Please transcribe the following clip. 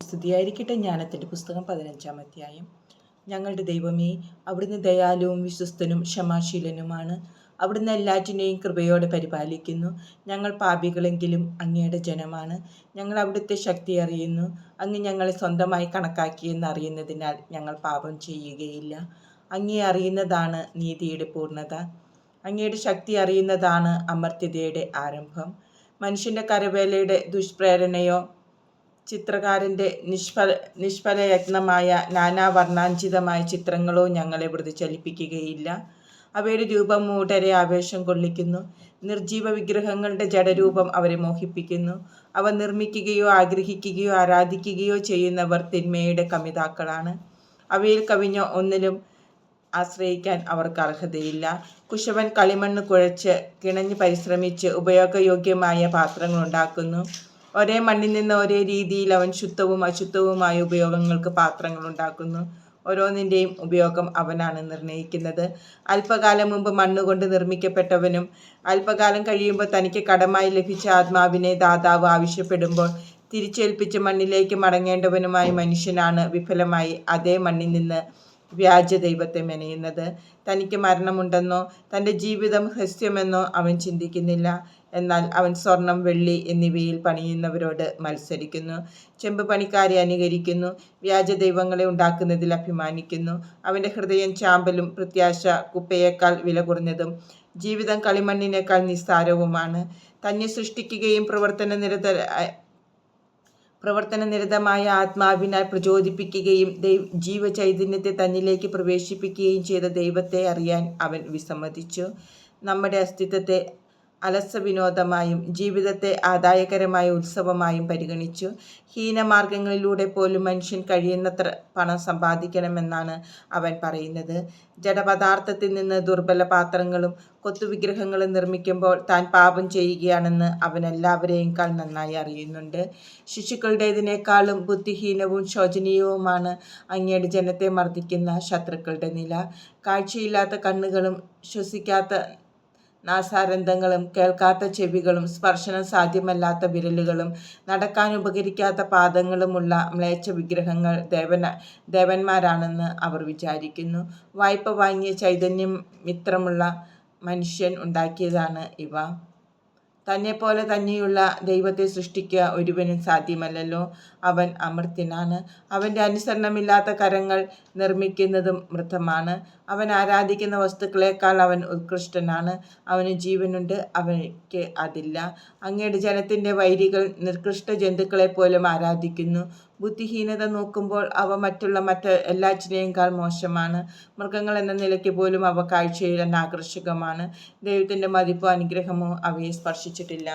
സ്തുതിയായിരിക്കട്ടെ ജ്ഞാനത്തിന്റെ പുസ്തകം പതിനഞ്ചാം അധ്യായം. ഞങ്ങളുടെ ദൈവമേ അവിടുന്ന് ദയാലുവും വിശ്വസ്തനും ക്ഷമാശീലനുമാണ്. അവിടുന്ന് എല്ലാറ്റിനെയും കൃപയോടെ പരിപാലിക്കുന്നു. ഞങ്ങൾ പാപികളെങ്കിലും അങ്ങയുടെ ജനമാണ്. ഞങ്ങൾ അവിടുത്തെ ശക്തി അറിയുന്നു. അങ്ങ് ഞങ്ങളെ സ്വന്തമായി കണക്കാക്കിയെന്ന് അറിയുന്നതിനാൽ ഞങ്ങൾ പാപം ചെയ്യുകയില്ല. അങ്ങേ അറിയുന്നതാണ് നീതിയുടെ പൂർണത. അങ്ങയുടെ ശക്തി അറിയുന്നതാണ് അമർത്യതയുടെ ആരംഭം. മനുഷ്യന്റെ കരവേലയുടെ ദുഷ്പ്രേരണയോ ചിത്രകാരന്റെ നിഷ്ഫല നിഷ്ഫലയത്നമായ നാനാവർണാഞ്ചിതമായ ചിത്രങ്ങളോ ഞങ്ങളെ പ്രതിചലിപ്പിക്കുകയില്ല അവയുടെ രൂപം മൂടരെ ആവേശം കൊള്ളിക്കുന്നു. നിർജീവ വിഗ്രഹങ്ങളുടെ ജഡരൂപം അവരെ മോഹിപ്പിക്കുന്നു. അവ നിർമ്മിക്കുകയോ ആഗ്രഹിക്കുകയോ ആരാധിക്കുകയോ ചെയ്യുന്നവർ തിന്മയുടെ കമിതാക്കളാണ്. അവയിൽ കവിഞ്ഞ ഒന്നിലും ആശ്രയിക്കാൻ അവർക്ക് അർഹതയില്ല. കുശവൻ കളിമണ്ണ് കുഴച്ച് കിണഞ്ഞ് പരിശ്രമിച്ച് ഉപയോഗയോഗ്യമായ പാത്രങ്ങൾ ഉണ്ടാക്കുന്നു. ഒരേ മണ്ണിൽ നിന്ന് ഒരേ രീതിയിൽ അവൻ ശുദ്ധവും അശുദ്ധവുമായ ഉപയോഗങ്ങൾക്ക് പാത്രങ്ങൾ ഉണ്ടാക്കുന്നു. ഓരോന്നിന്റെയും ഉപയോഗം അവനാണ് നിർണയിക്കുന്നത്. അല്പകാലം മുമ്പ് മണ്ണുകൊണ്ട് നിർമ്മിക്കപ്പെട്ടവനും അല്പകാലം കഴിയുമ്പോൾ തനിക്ക് കടമായി ലഭിച്ച ആത്മാവിനെ ദാതാവ് ആവശ്യപ്പെടുമ്പോൾ തിരിച്ചേൽപ്പിച്ച മണ്ണിലേക്ക് മടങ്ങേണ്ടവനുമായ മനുഷ്യനാണ് വിഫലമായി അതേ മണ്ണിൽ നിന്ന് വ്യാജ ദൈവത്തെ മെനയുന്നത്. തനിക്ക് മരണമുണ്ടെന്നോ തന്റെ ജീവിതം ഹൃസ്യമെന്നോ അവൻ ചിന്തിക്കുന്നില്ല. എന്നാൽ അവൻ സ്വർണം വെള്ളി എന്നിവയിൽ പണിയുന്നവരോട് മത്സരിക്കുന്നു. ചെമ്പ് പണിക്കാരെ അനുകരിക്കുന്നു. വ്യാജ ദൈവങ്ങളെ ഉണ്ടാക്കുന്നതിൽ അഭിമാനിക്കുന്നു. അവന്റെ ഹൃദയം ചാമ്പലും പ്രത്യാശ കുപ്പയേക്കാൾ വില കുറഞ്ഞതും ജീവിതം കളിമണ്ണിനേക്കാൾ നിസ്സാരവുമാണ്. തന്നെ സൃഷ്ടിക്കുകയും പ്രവർത്തന നിരത പ്രവർത്തന നിരതമായ ആത്മാവിനാൽ പ്രചോദിപ്പിക്കുകയും ദൈവ ജീവചൈതന്യത്തെ തന്നിലേക്ക് പ്രവേശിപ്പിക്കുകയും ചെയ്ത ദൈവത്തെ അറിയാൻ അവൻ വിസമ്മതിച്ചു. നമ്മുടെ അസ്തിത്വത്തെ അലസവിനോദമായും ജീവിതത്തെ ആദായകരമായ ഉത്സവമായും പരിഗണിച്ചു. ഹീനമാർഗങ്ങളിലൂടെ പോലും മനുഷ്യൻ കഴിയുന്നത്ര പണം സമ്പാദിക്കണമെന്നാണ് അവൻ പറയുന്നത്. ജഡപദാർത്ഥത്തിൽ നിന്ന് ദുർബല പാത്രങ്ങളും കൊത്തുവിഗ്രഹങ്ങളും നിർമ്മിക്കുമ്പോൾ താൻ പാപം ചെയ്യുകയാണെന്ന് അവൻ എല്ലാവരെയും നന്നായി അറിയുന്നുണ്ട്. ശിശുക്കളുടേതിനേക്കാളും ബുദ്ധിഹീനവും ശോചനീയവുമാണ് അങ്ങയുടെ ജനത്തെ മർദ്ദിക്കുന്ന ശത്രുക്കളുടെ നില. കാഴ്ചയില്ലാത്ത കണ്ണുകളും ശ്വസിക്കാത്ത നാസാരന്ധങ്ങളും കേൾക്കാത്ത ചെവികളും സ്പർശനം സാധ്യമല്ലാത്ത വിരലുകളും നടക്കാൻ ഉപകരിക്കാത്ത പാദങ്ങളുമുള്ള മ്ലേച്ഛ വിഗ്രഹങ്ങൾ ദേവന ദേവന്മാരാണെന്ന് അവർ വിചാരിക്കുന്നു. വായ്പ വാങ്ങിയ ചൈതന്യം മിത്രമുള്ള മനുഷ്യൻ ഉണ്ടാക്കിയതാണ് ഇവ. തന്നെപ്പോലെ തന്നെയുള്ള ദൈവത്തെ സൃഷ്ടിക്കുക ഒരുവനും സാധ്യമല്ലല്ലോ. അവൻ അമൃത്യനാണ്. അവന്റെ അനുസരണമില്ലാത്ത കരങ്ങൾ നിർമ്മിക്കുന്നതും മൃതമാണ്. അവൻ ആരാധിക്കുന്ന വസ്തുക്കളെക്കാൾ അവൻ ഉത്കൃഷ്ടനാണ്. അവന് ജീവനുണ്ട് അവയ്ക്ക് അതില്ല. അങ്ങയുടെ ജനത്തിന്റെ വൈരികൾ നിർകൃഷ്ട ജന്തുക്കളെ പോലും ആരാധിക്കുന്നു. ബുദ്ധിഹീനത നോക്കുമ്പോൾ അവ മറ്റുള്ള മറ്റ് എല്ലാറ്റിനേക്കാൾ മോശമാണ്. മൃഗങ്ങൾ എന്ന നിലയ്ക്ക് പോലും അവ കാഴ്ചയിൽ ആകർഷകമാണ്. ദൈവത്തിന്റെ മതിപ്പോ അനുഗ്രഹമോ അവയെ സ്പർശിച്ചിട്ടില്ല.